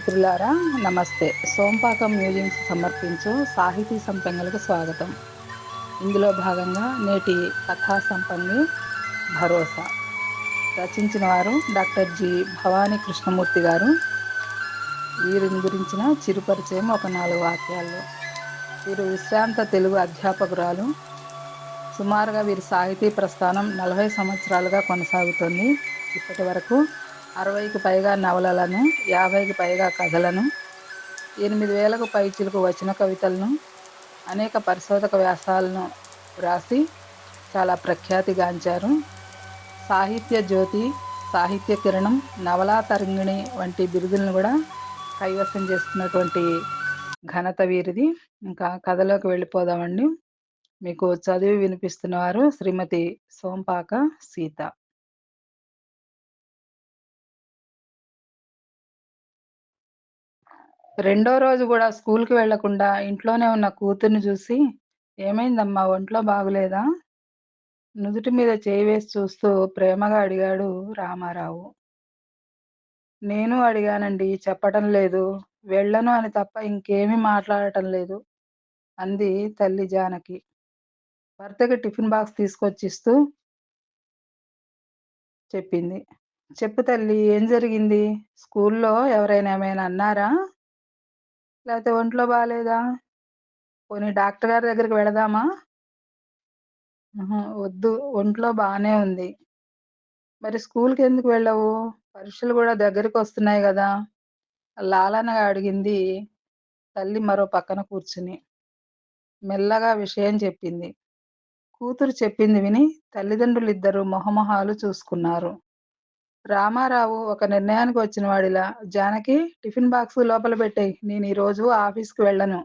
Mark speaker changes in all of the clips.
Speaker 1: మిత్రులారా నమస్తే. సోంపాకం మ్యూజియంస్ సమర్పించు సాహితీ సంపంగలకు స్వాగతం. ఇందులో భాగంగా నేటి కథా సంపంగి భరోసా. రచించిన వారు డాక్టర్ జి. భవానీ కృష్ణమూర్తి గారు. వీరిని గురించిన చిరుపరిచయం ఒక నాలుగు వాక్యాల్లో. వీరు విశ్రాంత తెలుగు అధ్యాపకురాలు. సుమారుగా వీరి సాహితీ ప్రస్థానం నలభై సంవత్సరాలుగా కొనసాగుతుంది. ఇప్పటి వరకు అరవైకి పైగా నవలలను యాభైకి పైగా కథలను ఎనిమిది వేలకు పైచిలకు వచన కవితలను అనేక పరిశోధక వ్యాసాలను వ్రాసి చాలా ప్రఖ్యాతిగాంచారు. సాహిత్య జ్యోతి సాహిత్య కిరణం నవలా తరంగిణి వంటి బిరుదులను కూడా కైవసం చేసుకున్నటువంటి ఘనత వీరిది. ఇంకా కథలోకి వెళ్ళిపోదామండి. మీకు చదివి వినిపిస్తున్నవారు శ్రీమతి సోంపాక సీత. రెండో రోజు కూడా స్కూల్కి వెళ్ళకుండా ఇంట్లోనే ఉన్న కూతుర్ని చూసి ఏమైందమ్మా ఒంట్లో బాగులేదా? నుదుటి మీద చేయి వేసి చూస్తూ ప్రేమగా అడిగాడు రామారావు. నేను అడిగానండి చెప్పటం లేదు. వెళ్ళను అని తప్ప ఇంకేమీ మాట్లాడటం లేదు అంది తల్లి జానకి. భర్తకి టిఫిన్ బాక్స్ తీసుకొచ్చిస్తూ చెప్పింది. చెప్పు తల్లి ఏం జరిగింది? స్కూల్లో ఎవరైనా ఏమైనా అన్నారా? లేకపోతే ఒంట్లో బాగాలేదా పోనీ డాక్టర్ గారి దగ్గరికి వెళదామా? వద్దు. ఒంట్లో బాగానే ఉంది. మరి స్కూల్కి ఎందుకు వెళ్ళవు? పరీక్షలు కూడా దగ్గరికి వస్తున్నాయి కదా. లాలనగా అడిగింది తల్లి మరో పక్కన కూర్చుని. మెల్లగా విషయం చెప్పింది. కూతురు చెప్పింది విని తల్లిదండ్రులు ఇద్దరు మొహమొహాలు చూసుకున్నారు. రామారావు ఒక నిర్ణయానికి వచ్చిన వాడిలా జానకి టిఫిన్ బాక్స్ లోపల పెట్టేయి. నేను ఈరోజు ఆఫీస్కి వెళ్ళను.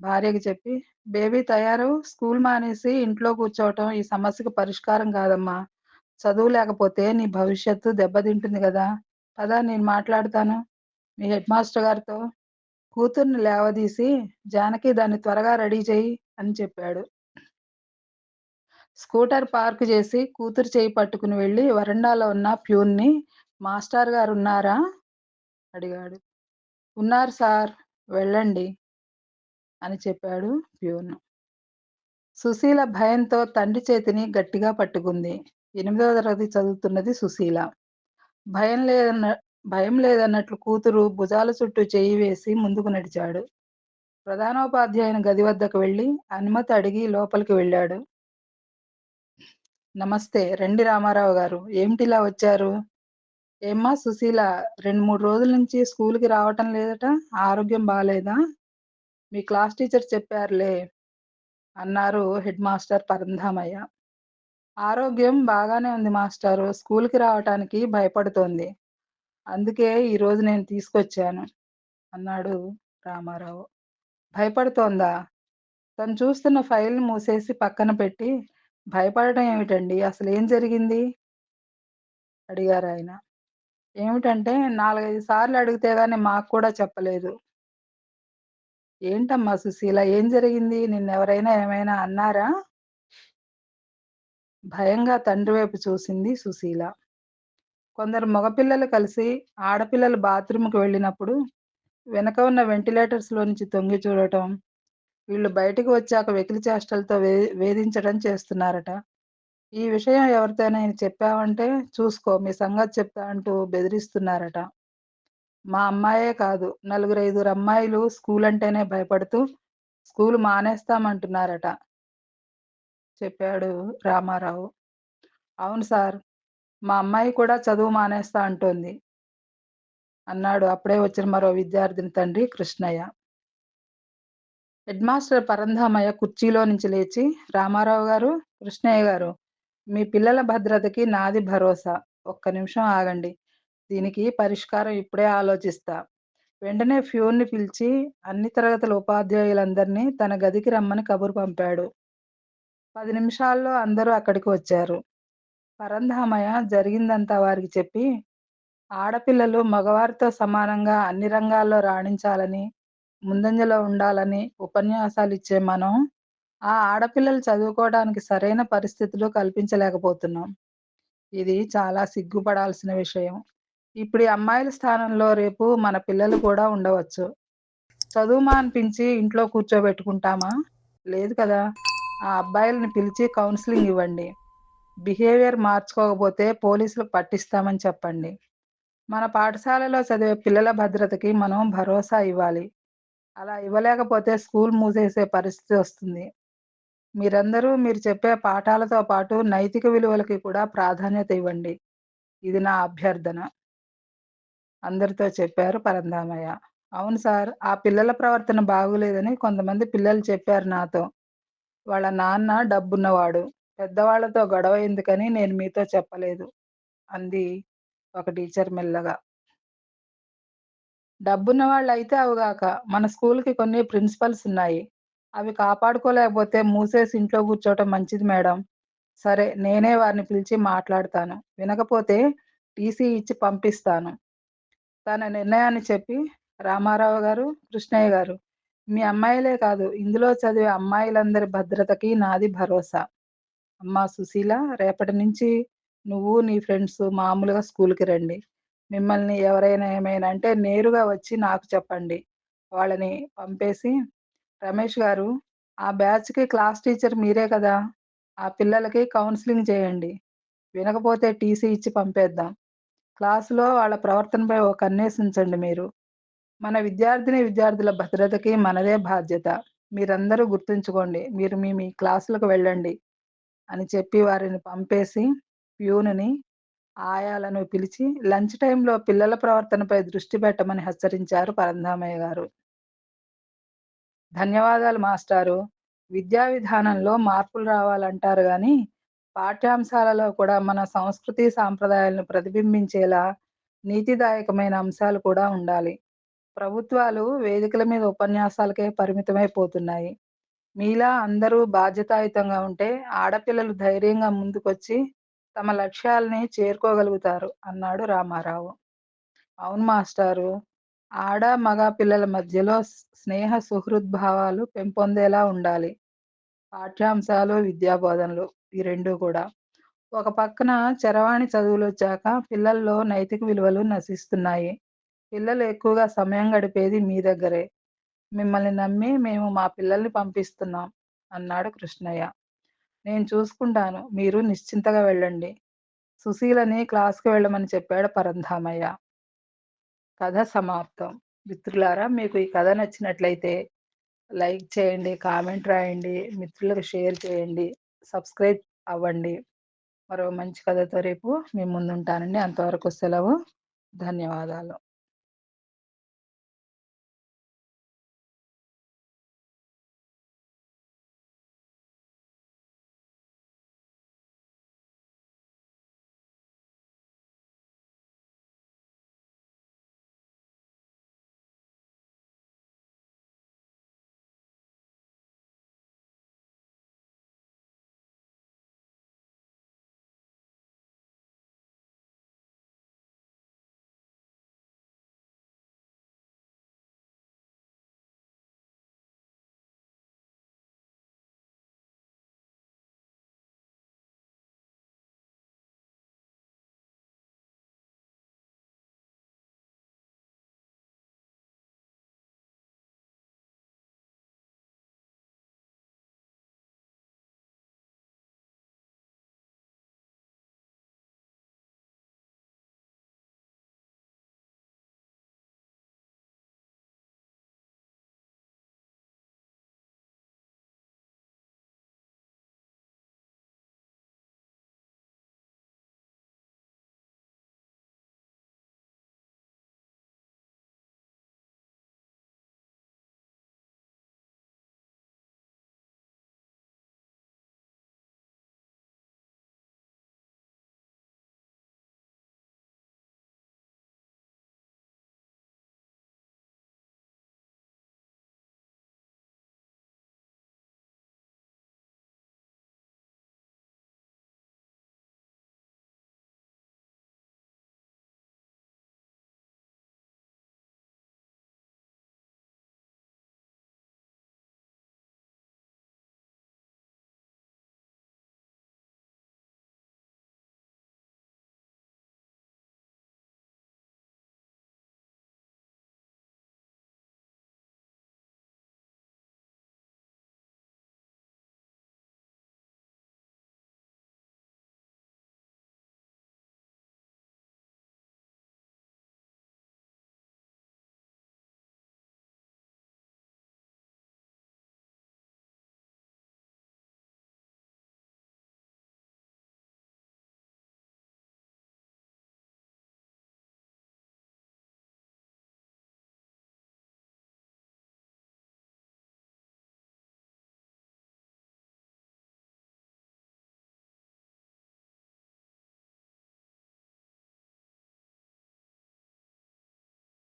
Speaker 1: భార్యకి చెప్పి బేబీ తయారు స్కూల్ మానేసి ఇంట్లో కూర్చోవటం ఈ సమస్యకు పరిష్కారం కాదమ్మా. చదువు లేకపోతే నీ భవిష్యత్తు దెబ్బతింటుంది కదా. పదా నేను మాట్లాడతాను. మీ హెడ్ మాస్టర్ గారితో కూతుర్ని లేవదీసి జానకి దాన్ని త్వరగా రెడీ చేయి అని చెప్పాడు. స్కూటర్ పార్క్ చేసి కూతురు చేయి పట్టుకుని వెళ్ళి వరండాలో ఉన్న ప్యూన్ని మాస్టర్ గారు ఉన్నారా? అడిగాడు. ఉన్నారు సార్ వెళ్ళండి అని చెప్పాడు ప్యూన్. సుశీల భయంతో తండ్రి చేతిని గట్టిగా పట్టుకుంది. ఎనిమిదవ తరగతి చదువుతున్నది సుశీల. భయం లేదన్న భయం లేదన్నట్లు కూతురు భుజాల చుట్టూ చేయి వేసి ముందుకు నడిచాడు. ప్రధానోపాధ్యాయుని గది వద్దకు వెళ్ళి అనుమతి అడిగి లోపలికి వెళ్ళాడు. నమస్తే రండి రామారావు గారు. ఏమిటిలా వచ్చారు? ఏమ్మా సుశీల రెండు మూడు రోజుల నుంచి స్కూల్కి రావటం లేదట? ఆరోగ్యం బాగాలేదా మీ క్లాస్ టీచర్ చెప్పారులే అన్నారు హెడ్ మాస్టర్ పరంధామయ్య. ఆరోగ్యం బాగానే ఉంది మాస్టారు స్కూల్కి రావటానికి భయపడుతోంది. అందుకే ఈరోజు నేను తీసుకొచ్చాను అన్నాడు రామారావు. భయపడుతోందా? తను చూస్తున్న ఫైల్ మూసేసి పక్కన పెట్టి భయపడటం ఏమిటండి? అసలు ఏం జరిగింది? అడిగారు ఆయన. ఏమిటంటే నాలుగైదు సార్లు అడిగితే గానీ మాకు కూడా చెప్పలేదు. ఏంటమ్మా సుశీల ఏం జరిగింది? నిన్నెవరైనా ఏమైనా అన్నారా? భయంగా తండ్రి వైపు చూసింది సుశీల. కొందరు మగపిల్లలు కలిసి ఆడపిల్లలు బాత్రూమ్కి వెళ్ళినప్పుడు వెనక ఉన్న వెంటిలేటర్స్లో నుంచి తొంగి చూడటం వీళ్ళు బయటకు వచ్చాక వెకిలి చేష్టలతో వే వేధించడం చేస్తున్నారట. ఈ విషయం ఎవరితోనైనా చెప్పావంటే చూసుకో మీ సంగతి చెప్తా అంటూ బెదిరిస్తున్నారట. మా అమ్మాయే కాదు నలుగురు ఐదుగురు అమ్మాయిలు స్కూల్ అంటేనే భయపడుతూ స్కూల్ మానేస్తామంటున్నారట. చెప్పాడు రామారావు. అవును సార్ మా అమ్మాయి కూడా చదువు మానేస్తా అంటోంది. అన్నాడు అప్పుడే వచ్చిన మరో విద్యార్థిని తండ్రి కృష్ణయ్య. హెడ్ మాస్టర్ పరంధామయ్య కుర్చీలో నుంచి లేచి రామారావు గారు కృష్ణయ్య గారు మీ పిల్లల భద్రతకి నాది భరోసా. ఒక్క నిమిషం ఆగండి. దీనికి పరిష్కారం ఇప్పుడే ఆలోచిస్తా. వెంటనే ఫ్యూన్ని పిలిచి అన్ని తరగతుల ఉపాధ్యాయులందరినీ తన గదికి రమ్మని కబురు పంపాడు. పది నిమిషాల్లో అందరూ అక్కడికి వచ్చారు. పరంధామయ్య జరిగిందంతా వారికి చెప్పి ఆడపిల్లలు మగవారితో సమానంగా అన్ని రంగాల్లో రాణించాలని ముందంజలో ఉండాలని ఉపన్యాసాలు ఇచ్చే మనం ఆ ఆడపిల్లలు చదువుకోవడానికి సరైన పరిస్థితులు కల్పించలేకపోతున్నాం ఇది చాలా సిగ్గుపడాల్సిన విషయం ఇప్పుడు అమ్మాయిల స్థానంలో రేపు మన పిల్లలు కూడా ఉండవచ్చు. చదువు మానిపించి ఇంట్లో కూర్చోబెట్టుకుంటామా? లేదు కదా! ఆ అబ్బాయిలని పిలిచి కౌన్సిలింగ్ ఇవ్వండి. బిహేవియర్ మార్చుకోకపోతే పోలీసులకు పట్టిస్తామని చెప్పండి. మన పాఠశాలలో చదివే పిల్లల భద్రతకి మనం భరోసా ఇవ్వాలి. అలా ఇవ్వలేకపోతే స్కూల్ మూసేసే పరిస్థితి వస్తుంది. మీరందరూ మీరు చెప్పే పాఠాలతో పాటు నైతిక విలువలకి కూడా ప్రాధాన్యత ఇవ్వండి. ఇది నా అభ్యర్థన. అందరితో చెప్పారు పరంధామయ్య. అవును సార్. ఆ పిల్లల ప్రవర్తన బాగోలేదని కొంతమంది పిల్లలు చెప్పారు నాతో. వాళ్ళ నాన్న డబ్బున్నవాడు. పెద్దవాళ్ళతో గొడవ ఎందుకని నేను మీతో చెప్పలేదు. అంది ఒక టీచర్ మెల్లగా. డబ్బున్న వాళ్ళు అయితే అవుగాక మన స్కూల్‌కి కొన్ని ప్రిన్సిపల్స్ ఉన్నాయి. అవి కాపాడుకోలేకపోతే మూసేసి ఇంట్లో కూర్చోవటం మంచిది మేడం. సరే నేనే వారిని పిలిచి మాట్లాడతాను. వినకపోతే టీసీ ఇచ్చి పంపిస్తాను. తన నిర్ణయాన్ని చెప్పి రామారావు గారు, కృష్ణయ్య గారు మీ అమ్మాయిలే కాదు ఇందులో చదివే అమ్మాయిలందరి భద్రతకి నాది భరోసా. అమ్మా సుశీల రేపటి నుంచి నువ్వు నీ ఫ్రెండ్స్ మామూలుగా స్కూల్‌కి రండి. మిమ్మల్ని ఎవరైనా ఏమైనా అంటే నేరుగా వచ్చి నాకు చెప్పండి. వాళ్ళని పంపేసి రమేష్ గారు ఆ బ్యాచ్‌కి క్లాస్ టీచర్ మీరే కదా! ఆ పిల్లలకి కౌన్సిలింగ్ చేయండి. వినకపోతే టీసీ ఇచ్చి పంపేద్దాం. క్లాసులో వాళ్ళ ప్రవర్తనపై ఒక అన్వేషించండి ఉంచండి మీరు. మన విద్యార్థిని విద్యార్థుల భద్రతకి మనదే బాధ్యత. మీరందరూ గుర్తుంచుకోండి. మీరు మీ మీ క్లాసులకు వెళ్ళండి. అని చెప్పి వారిని పంపేసి ప్యూనుని, ఆయాలను పిలిచి లంచ్ టైంలో పిల్లల ప్రవర్తనపై దృష్టి పెట్టమని హెచ్చరించారు పరంధామయ్య గారు. ధన్యవాదాలు మాస్టారు. విద్యా విధానంలో మార్పులు రావాలంటారు కానీ పాఠ్యాంశాలలో కూడా మన సంస్కృతి సాంప్రదాయాలను ప్రతిబింబించేలా నీతిదాయకమైన అంశాలు కూడా ఉండాలి. ప్రభుత్వాలు వేదికల మీద ఉపన్యాసాలకే పరిమితమైపోతున్నాయి. మీలా అందరూ బాధ్యతాయుతంగా ఉంటే ఆడపిల్లలు ధైర్యంగా ముందుకొచ్చి తమ లక్ష్యాల్ని చేరుకోగలుగుతారు అన్నాడు రామారావు. అవును మాస్టారు. ఆడ, మగ పిల్లల మధ్యలో స్నేహ సుహృద్భావాలు పెంపొందేలా ఉండాలి. పాఠ్యాంశాలు, విద్యా బోధనలు ఈ రెండు కూడా. ఒక పక్కన చరవాణి చదువులు వచ్చాక పిల్లల్లో నైతిక విలువలు నశిస్తున్నాయి. పిల్లలు ఎక్కువగా సమయం గడిపేది మీ దగ్గరే. మిమ్మల్ని నమ్మి మేము మా పిల్లల్ని పంపిస్తున్నాం అన్నాడు కృష్ణయ్య. నేను చూసుకుంటాను. మీరు నిశ్చింతగా వెళ్ళండి. సుశీలని క్లాస్‌కి వెళ్ళమని చెప్పాడు పరంధామయ్య. కథ సమాప్తం. మిత్రులారా మీకు ఈ కథ నచ్చినట్లయితే లైక్ చేయండి, కామెంట్ రాయండి, మిత్రులకు షేర్ చేయండి, సబ్స్క్రైబ్ అవ్వండి. మరో మంచి కథతో రేపు మీ ముందుంటానండి. అంతవరకు సెలవు. ధన్యవాదాలు.